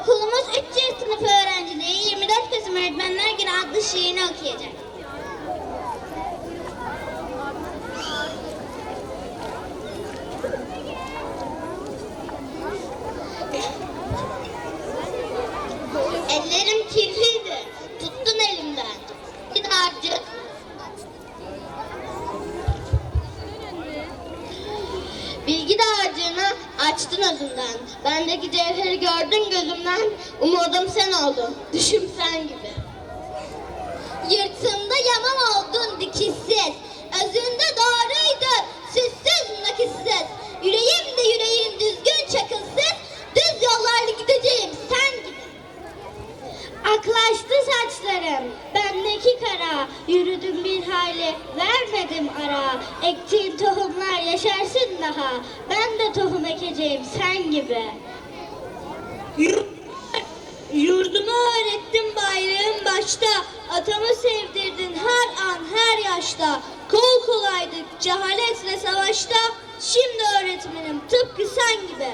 Okulumuz 3. sınıf öğrencileri 24 Kasım Öğretmenler Günü adlı şiirini okuyacak. Ellerim kirliydi. Tuttun elimden. Harcı. Bilgi dağarcığını açtın özümden. Bendeki cevheri gördün gözümden. Umudum sen oldun. Düşüm sen gibi. Yırtımda yamam oldun dikişsiz. Özünde doğruydun. Süssüz nakişsiz. Yüreğim de yüreğim düzgün çakılsız. Düz yollarla gideceğim sen gibi. Aklaştı saçlarım, bendeki kara, yürüdüm bir hayli, vermedim ara. Ektiğin tohumlar yaşarsın daha, ben de tohum ekeceğim sen gibi. Yurdumu öğrettin bayrağın başta, atamı sevdirdin her an her yaşta. Kol kolaydık cehaletle savaşta, şimdi öğretmenim tıpkı sen gibi.